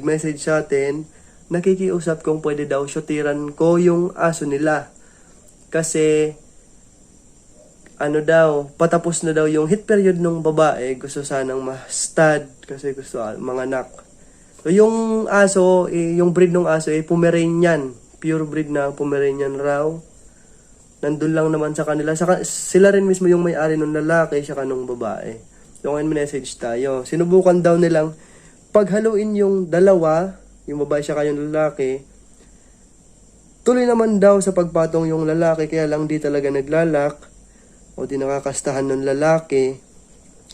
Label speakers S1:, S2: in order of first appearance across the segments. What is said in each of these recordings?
S1: nag-message sa atin, nakikiusap kung pwede daw shootiran ko yung aso nila. Kasi, ano daw, patapos na daw yung hit period ng babae, gusto sanang ma-stud kasi gusto ah, mga anak. So, yung aso, eh, yung breed ng aso, eh, Pomeranian. Pure breed na Pomeranian raw. Nandun lang naman sa kanila. Saka, sila rin mismo yung may-ari ng lalaki, siya nung babae. So, ngayon message tayo. Sinubukan daw nilang paghaluin yung dalawa, yung babae siya yung lalaki, tuloy naman daw sa pagpatong yung lalaki, kaya lang di talaga naglalak, o di nakakastahan ng lalaki.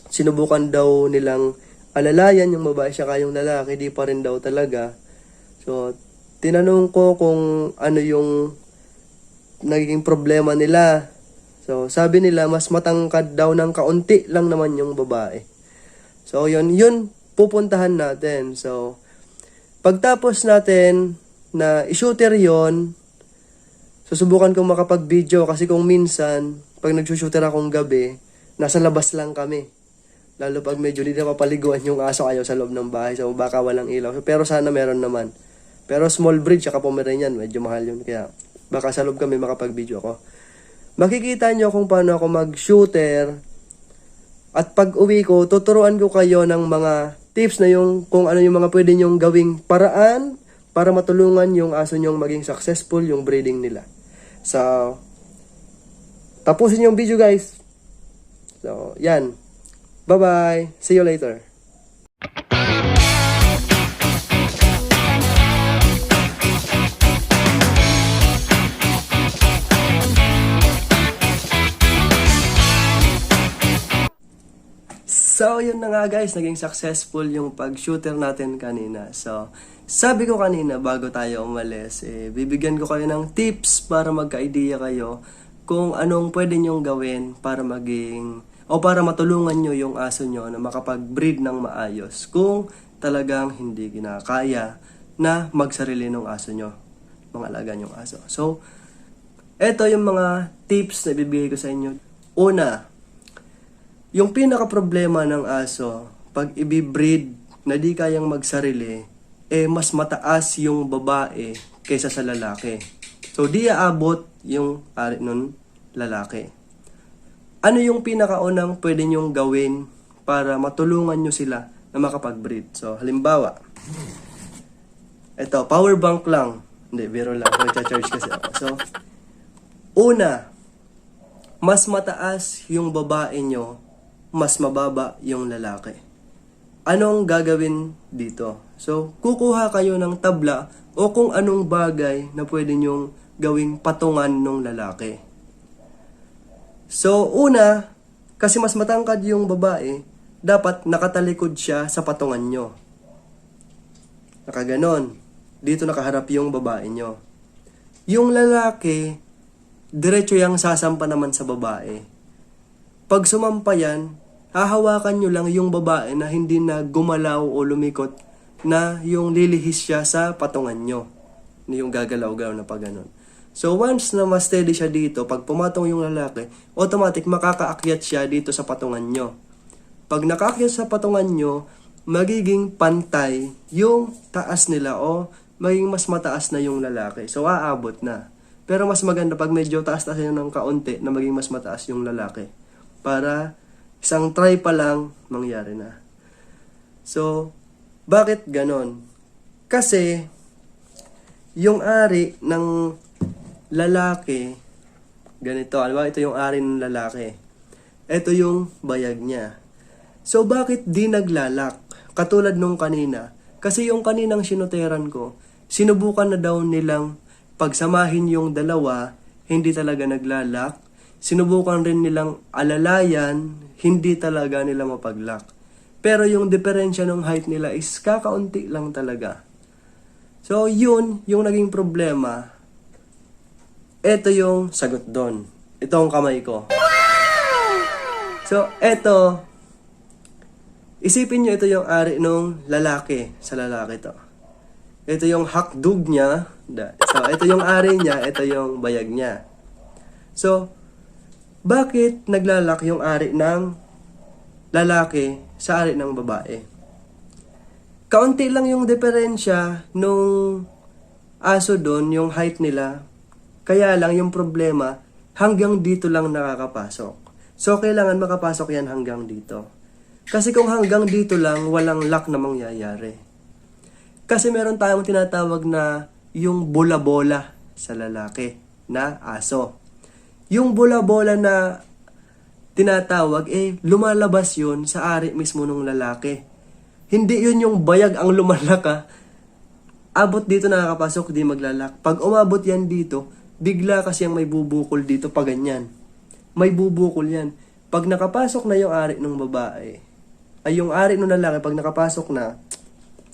S1: Sinubukan daw nilang alalayan yung babae siya yung lalaki, di pa rin daw talaga. So, tinanong ko kung ano yung naging problema nila. So, sabi nila, mas matangkad daw ng kaunti lang naman yung babae. So, yun, yun, pupuntahan natin. So, pagtapos natin na i-shooter yon susubukan kong makapag-video kasi kung minsan, pag nag-shooter akong gabi, nasa labas lang kami. Lalo pag medyo hindi na papaliguan yung aso ayaw sa loob ng bahay. So, baka walang ilaw. Pero sana meron naman. Pero small breed, tsaka Pomeranian, medyo mahal yun. Kaya, baka sa loob kami makapag-video ako. Makikita nyo kung paano ako mag-shooter. At pag uwi ko, tuturuan ko kayo ng mga tips na yung kung ano yung mga pwede nyong gawing paraan para matulungan yung aso nyong maging successful yung breeding nila. So, tapusin yung video guys. So, yan. Bye-bye. See you later. So, yun na nga guys, naging successful yung pag-shooter natin kanina. So, sabi ko kanina bago tayo umalis, eh, bibigyan ko kayo ng tips para magka-idea kayo kung anong pwede nyong gawin para maging o para matulungan nyo yung aso nyo na makapag-breed ng maayos kung talagang hindi ginakaya na magsarili ng aso nyo, mga alaga nyong aso. So, eto yung mga tips na bibigay ko sa inyo. Una, yung pinaka problema ng aso, pag ibibreed na di kayang magsarili, eh mas mataas yung babae kaysa sa lalaki. So di aabot yung ari nun lalaki. Ano yung pinakaunang pwede nyong gawin para matulungan nyo sila na makapag-breed? So halimbawa, ito, power bank lang. Hindi, biro lang. Nagcha-charge kasi ako. So, una, mas mataas yung babae nyo mas mababa yung lalaki. Anong gagawin dito? So, kukuha kayo ng tabla o kung anong bagay na pwede nyong gawing patungan ng lalaki. So, una, kasi mas matangkad yung babae, dapat nakatalikod siya sa patungan nyo. Nakaganon. Dito nakaharap yung babae nyo. Yung lalaki, diretso yung sasampa naman sa babae. Pag sumampa yan, hahawakan nyo lang yung babae na hindi na gumalaw o lumikot na yung lilihis siya sa patungan nyo. Yung gagalaw-galaw na pag ganun. So once na ma-steady siya dito, pag pumatong yung lalaki, automatic makakaakyat siya dito sa patungan nyo. Pag nakaakyat sa patungan nyo, magiging pantay yung taas nila o magiging mas mataas na yung lalaki. So aabot na. Pero mas maganda pag medyo taas-taas yun ng kaunti na maging mas mataas yung lalaki. Para isang try pa lang mangyari na. So, bakit ganon? Kasi, yung ari ng lalaki, ganito, alam ito yung ari ng lalaki. Ito yung bayag niya. So, bakit di naglalak? Katulad nung kanina. Kasi yung kaninang sinuteran ko, sinubukan na daw nilang pagsamahin yung dalawa, hindi talaga naglalak. Sinubukan rin nilang alalayan, hindi talaga nila mapaglock. Pero yung diferensya ng height nila is kakaunti lang talaga. So, yun yung naging problema. Ito yung sagot doon. Ito ang kamay ko. So, ito, isipin nyo ito yung ari nung lalaki sa lalaki to. Ito yung hakdug niya. So, ito yung ari niya, ito yung bayag niya. So, bakit naglalak yung ari ng lalaki sa ari ng babae? kaunti lang yung diferensya nung aso doon, yung height nila. Kaya lang yung problema, hanggang dito lang nakakapasok. So, kailangan makapasok yan hanggang dito. Kasi kung hanggang dito lang, walang lock na mangyayari. Kasi meron tayong tinatawag na yung bola-bola sa lalaki na aso. Yung bola-bola na tinatawag, eh, lumalabas yun sa ari mismo ng lalaki. Hindi yun yung bayag ang lumalaka. Abot dito nakakapasok, di maglalak. Pag umabot yan dito, bigla kasi ang may bubukol dito pa ganyan. May bubukol yan. Pag nakapasok na yung ari ng babae, ay yung ari ng lalaki, pag nakapasok na,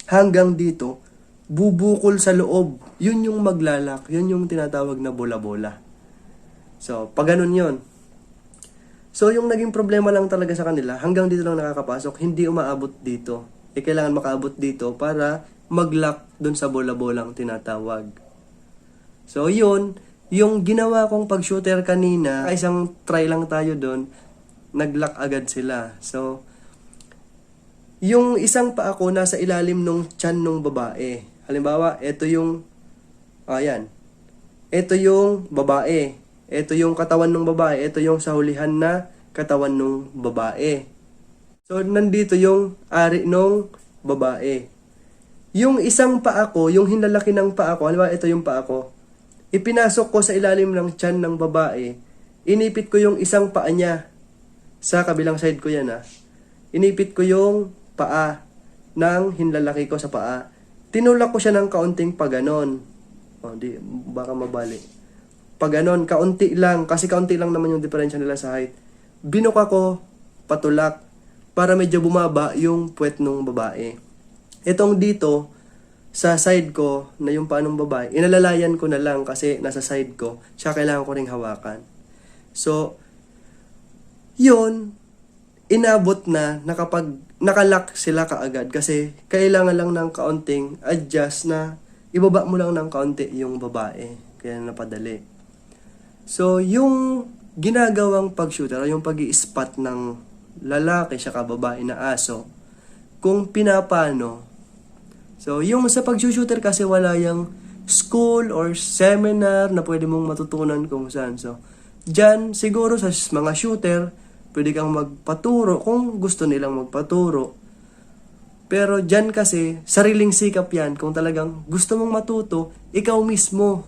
S1: hanggang dito, bubukol sa loob. Yun yung maglalak. Yun yung tinatawag na bola-bola. So, pag ganun yun. So, yung naging problema lang talaga sa kanila, hanggang dito lang nakakapasok, hindi umaabot dito. Eh, kailangan makaabot dito para mag-lock dun sa bola-bolang tinatawag. So, yun, yung ginawa kong pag-shooter kanina, isang try lang tayo dun, nag-lock agad sila. So, yung isang pa ako nasa ilalim nung tiyan nung babae. Halimbawa, ito yung, ayan, ito yung babae. Ito yung katawan ng babae. Ito yung sa hulihan na katawan ng babae. So, nandito yung ari nung babae. Yung isang paa ko, yung hinlalaki ng paa ko, halimbawa ito yung paa ko, ipinasok ko sa ilalim ng tiyan ng babae, inipit ko yung isang paa niya. Sa kabilang side ko yan ah. Inipit ko yung paa ng hinlalaki ko sa paa. Tinulak ko siya ng kaunting paganon. O, di, baka mabali. Paganon, kaunti lang, kasi kaunti lang naman yung diferensya nila sa height. Binuka ko, patulak, para medyo bumaba yung puwet ng babae. Itong dito, sa side ko, na yung paanong babae, inalalayan ko na lang kasi nasa side ko, siya kailangan ko ring hawakan. So, yun, inabot na nakapag nakalock sila kaagad kasi kailangan lang ng kaunting adjust na ibaba mo lang ng kaunti yung babae. Kaya napadali. So, yung ginagawang pag-shooter yung pag spot ng lalaki siya babae na aso, kung pinapano, so yung sa pag-shooter kasi wala yung school or seminar na pwede mong matutunan kung saan. So, dyan, siguro sa mga shooter, pwede kang magpaturo kung gusto nilang magpaturo. Pero dyan kasi, sariling sikap yan. Kung talagang gusto mong matuto, ikaw mismo.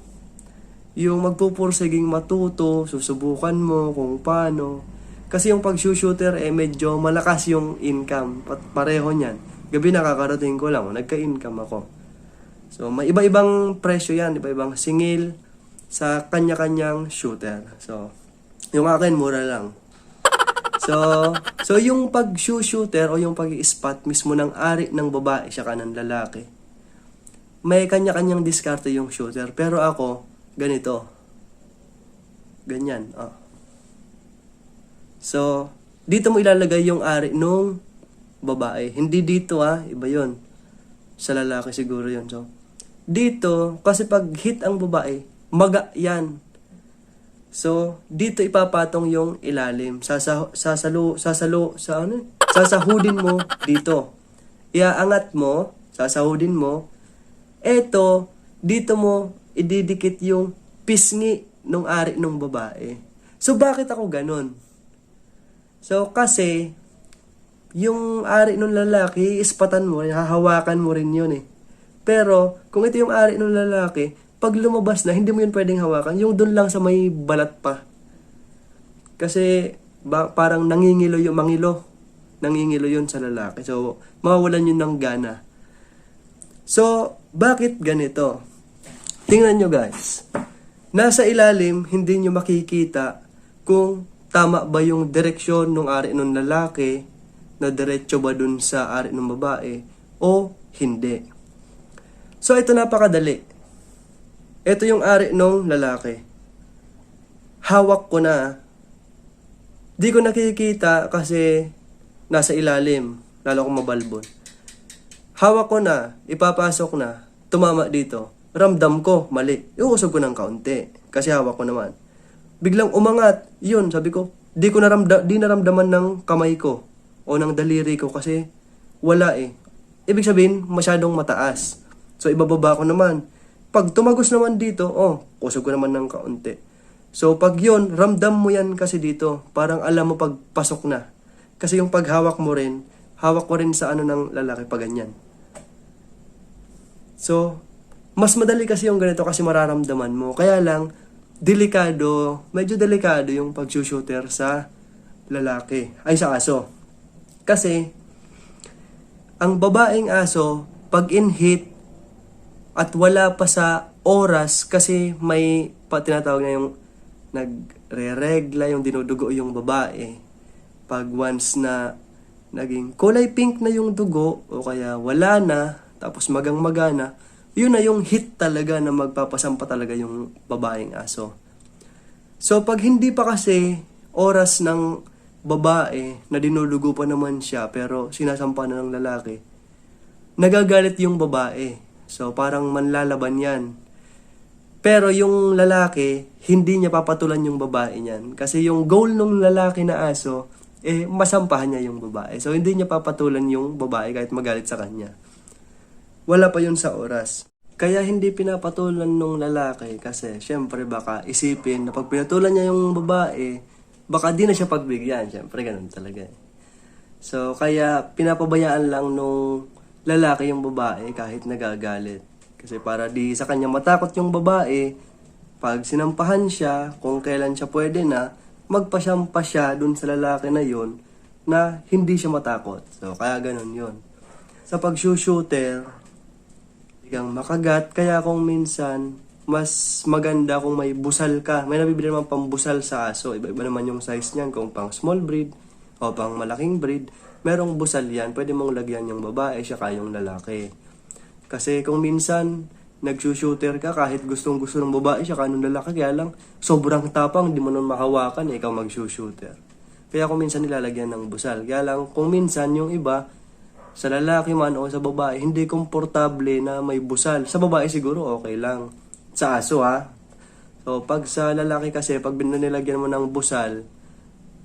S1: Yung magpupursiging matuto, susubukan mo kung paano. Kasi yung pag-shooter, eh medyo malakas yung income. Pat pareho niyan. Gabi nakakarating ko lang, nagka-income ako. So, may iba-ibang presyo yan, iba-ibang singil sa kanya-kanyang shooter. So, yung akin, mura lang. So, so yung pag-shooter o yung pag-spot mismo ng ari ng babae siya ng lalaki, may kanya-kanyang diskarte yung shooter. Pero ako, ganito. Ganyan, oh. So, dito mo ilalagay yung ari nung babae. Hindi dito ah, iba yon Sa lalaki siguro yon So, dito, kasi pag hit ang babae, maga yan. So, dito ipapatong yung ilalim. Sasa, sasalo, sasalo, sa ano? Sasahudin mo dito. Iaangat mo, sasahudin mo. Eto, dito mo ididikit yung pisngi nung ari nung babae. So, bakit ako ganun? So, kasi, yung ari nung lalaki, ispatan mo, hahawakan mo rin yun eh. Pero, kung ito yung ari nung lalaki, pag lumabas na, hindi mo yun pwedeng hawakan. Yung doon lang sa may balat pa. Kasi, ba, parang nangingilo yung mangilo. Nangingilo yun sa lalaki. So, mawawalan yun ng gana. So, bakit ganito? Tingnan nyo guys. Nasa ilalim, hindi nyo makikita kung tama ba yung direksyon ng ari ng lalaki na diretso ba dun sa ari ng babae o hindi. So, ito napakadali ito yung ari nung lalaki. Hawak ko na. Di ko nakikita kasi nasa ilalim. Lalo akong mabalbon. Hawak ko na. Ipapasok na. Tumama dito. Ramdam ko. Mali. Iusog ko ng kaunti. Kasi hawak ko naman. Biglang umangat. Yun, sabi ko. Di ko naramda, di naramdaman ng kamay ko. O ng daliri ko kasi wala eh. ibig sabihin, masyadong mataas. So, ibababa ko naman. Pag tumagos naman dito, oh, kusog ko naman ng kaunti. So, pag yun, ramdam mo yan kasi dito. Parang alam mo pag pasok na. Kasi yung paghawak mo rin, hawak ko rin sa ano ng lalaki pag ganyan. So, mas madali kasi yung ganito kasi mararamdaman mo. Kaya lang, delikado, medyo delikado yung pag-shooter sa lalaki, ay sa aso. Kasi, ang babaeng aso, pag in-hit, at wala pa sa oras, kasi may pa, tinatawag na yung nagre-regla, yung dinudugo yung babae. Pag once na naging kulay pink na yung dugo, o kaya wala na, tapos magang magana, yun na yung hit talaga na magpapasampa talaga yung babaeng aso. So pag hindi pa kasi oras ng babae na dinulugo pa naman siya pero sinasampa na ng lalaki, nagagalit yung babae. So parang manlalaban yan. Pero yung lalaki, hindi niya papatulan yung babae niyan. Kasi yung goal ng lalaki na aso, eh masampahan niya yung babae. So hindi niya papatulan yung babae kahit magalit sa kanya. Wala pa yun sa oras. Kaya hindi pinapatulan nung lalaki kasi syempre baka isipin na pag pinatulan niya yung babae, baka di na siya pagbigyan. Syempre ganun talaga eh. So kaya pinapabayaan lang nung lalaki yung babae kahit nagagalit. Kasi para di sa kanya matakot yung babae, pag sinampahan siya, kung kailan siya pwede na, magpasyampa siya dun sa lalaki na yon na hindi siya matakot. So kaya ganun yun. Sa pag-shooter, kang makagat. Kaya kung minsan, mas maganda kung may busal ka. May nabibili naman pambusal sa aso. Iba-iba naman yung size niyan. Kung pang small breed o pang malaking breed, merong busal yan. Pwede mong lagyan yung babae, siya yung lalaki. Kasi kung minsan, nagsushooter ka kahit gustong gusto ng babae siya kanong lalaki kaya lang sobrang tapang di mo nun mahawakan eh, ikaw magsushooter kaya kung minsan nilalagyan ng busal kaya lang kung minsan yung iba sa lalaki man o sa babae, hindi komportable na may busal. Sa babae siguro okay lang. Sa aso ha. So pag sa lalaki kasi, pag binanilagyan mo ng busal,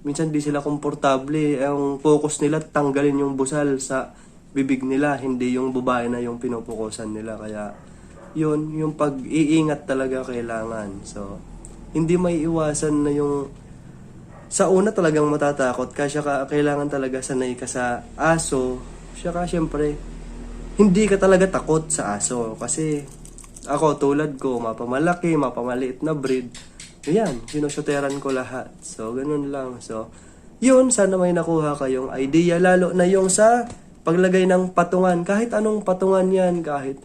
S1: minsan di sila komportable. Ang focus nila, tanggalin yung busal sa bibig nila, hindi yung babae na yung pinupukusan nila. Kaya yun, yung pag-iingat talaga kailangan. So, hindi may iwasan na yung sa una talagang matatakot kasi ka, kailangan talaga sanay ka sa aso Saka syempre, hindi ka talaga takot sa aso. Kasi ako tulad ko, mapamalaki, mapamaliit na breed. Ayan, sinusuteran ko lahat. So, ganun lang. So, yun, sana may nakuha kayong idea. Lalo na yung sa paglagay ng patungan. Kahit anong patungan yan. Kahit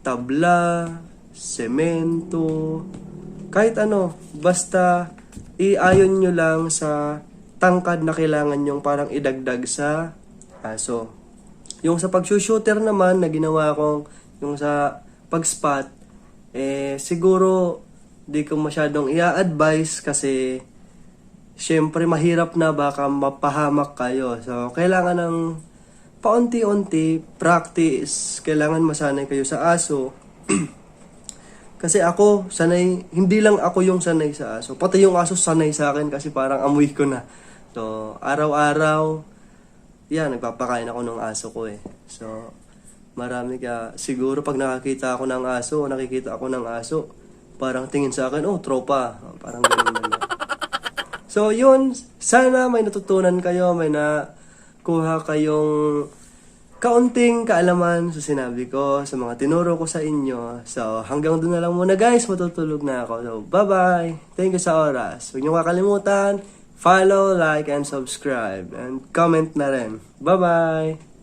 S1: tabla, semento, kahit ano. Basta, iayon nyo lang sa tangkad na kailangan nyong parang idagdag sa aso. Yung sa pag-shooter naman na ginawa kong yung sa pag-spot, eh siguro di ko masyadong i-advise kasi syempre mahirap na baka mapahamak kayo. So kailangan ng paunti-unti practice. Kailangan masanay kayo sa aso. kasi ako, sanay, hindi lang ako yung sanay sa aso. Pati yung aso sanay sa akin kasi parang amoy ko na. So, araw-araw, yan, nagpapakain ako ng aso ko eh. So, marami ka, siguro pag nakakita ako ng aso, nakikita ako ng aso, parang tingin sa akin, oh, tropa. Parang ganun na So, yun, sana may natutunan kayo, may nakuha kayong kaunting kaalaman sa sinabi ko, sa mga tinuro ko sa inyo. So, hanggang doon na lang muna guys, matutulog na ako. So, bye-bye! Thank you sa oras. Huwag niyo kakalimutan, follow, like, and subscribe. And comment na rin. Bye-bye!